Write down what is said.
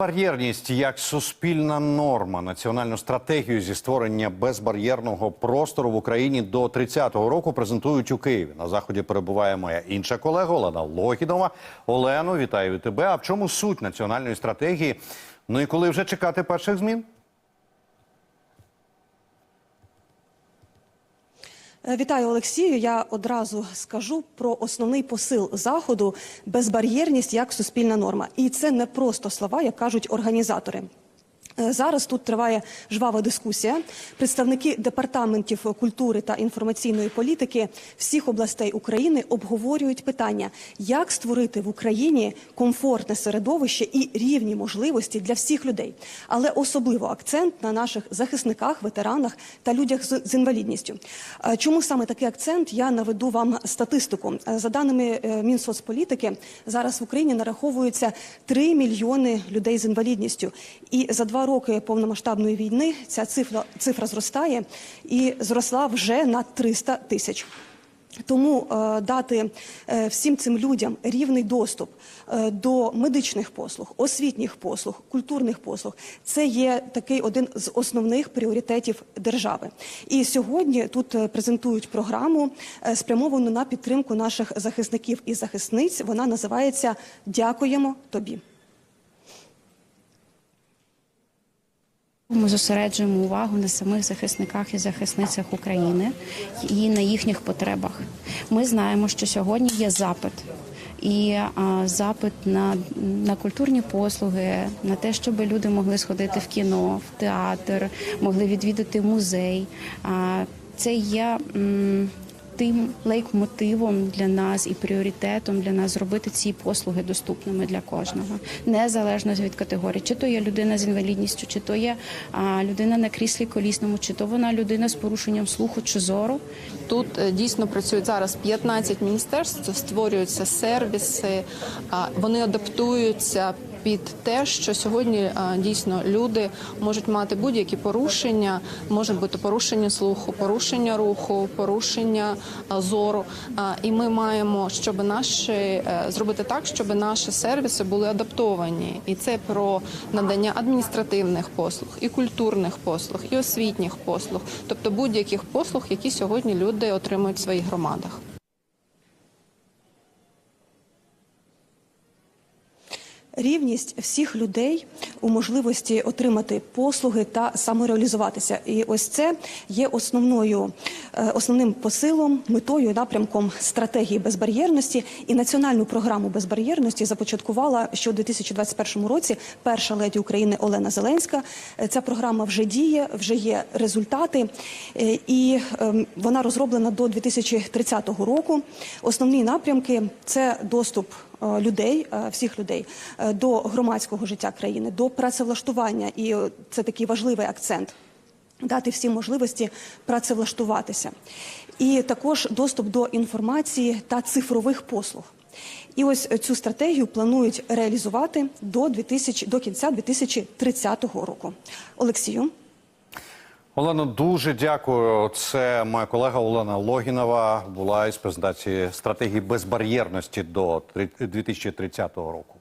Бар'єрність як суспільна норма, національну стратегію зі створення безбар'єрного простору в Україні до 30-го року презентують у Києві. На заході перебуває моя інша колега Олена Логінова. Олено, вітаю тебе. А в чому суть національної стратегії? Ну і коли вже чекати перших змін? Вітаю, Олексію. Я одразу скажу про основний посил заходу безбар'єрність як суспільна норма. І це не просто слова, як кажуть організатори. Е, Зараз тут триває жвава дискусія. Представники департаментів культури та інформаційної політики всіх областей України обговорюють питання, як створити в Україні комфортне середовище і рівні можливості для всіх людей, але особливо акцент на наших захисниках, ветеранах та людях з, інвалідністю. Е, Чому саме такий акцент? Я наведу вам статистику. Е, За даними Мінсоцполітики, зараз в Україні нараховується 3 мільйони людей з інвалідністю, і за два роки повномасштабної війни ця цифра цифра зростає і зросла вже на 300 тисяч. Тому е, дати е, всім цим людям рівний доступ е, до медичних послуг, освітніх послуг, культурних послуг це є такий один з основних пріоритетів держави. І сьогодні тут презентують програму, спрямовану на підтримку наших захисників і захисниць. Вона називається Дякуємо тобі. Ми зосереджуємо увагу на самих захисниках і захисницях України і на їхніх потребах. Ми знаємо, що сьогодні є запит. І а, запит на, на культурні послуги, на те, щоб люди могли сходити в кіно, в театр, могли відвідати музей. А, це є м, тим лейкмотивом для нас і пріоритетом для нас зробити ці послуги доступними для кожного, незалежно від категорії, чи то є людина з інвалідністю, чи то є людина на кріслі колісному, чи то вона людина з порушенням слуху чи зору. Тут е, дійсно працюють зараз 15 міністерств, створюються сервіси, а, вони адаптуються під те, що сьогодні дійсно люди можуть мати будь-які порушення, може бути порушення слуху, порушення руху, порушення зору. І ми маємо, щоб наші е, зробити так, щоб наші сервіси були адаптовані, і це про надання адміністративних послуг, і культурних послуг, і освітніх послуг, тобто будь-яких послуг, які сьогодні люди отримують в своїх громадах. Рівність всіх людей у можливості отримати послуги та самореалізуватися, і ось це є основною е, основним посилом, метою, напрямком стратегії безбар'єрності і національну програму безбар'єрності започаткувала ще у 2021 році перша леді України Олена Зеленська. Е, Ця програма вже діє, вже є результати, е, і ем, вона розроблена до 2030 року. Основні напрямки це доступ людей, е, всіх людей е, до громадського життя країни, до працевлаштування, і е, це такий важливий акцент. Дати всім можливості працевлаштуватися, і також доступ до інформації та цифрових послуг. І ось цю стратегію планують реалізувати до 2000, до кінця 2030 року. Олексію. Олено, дуже дякую. Це моя колега Олена Логінова була із презентації стратегії безбар'єрності до 2030 року.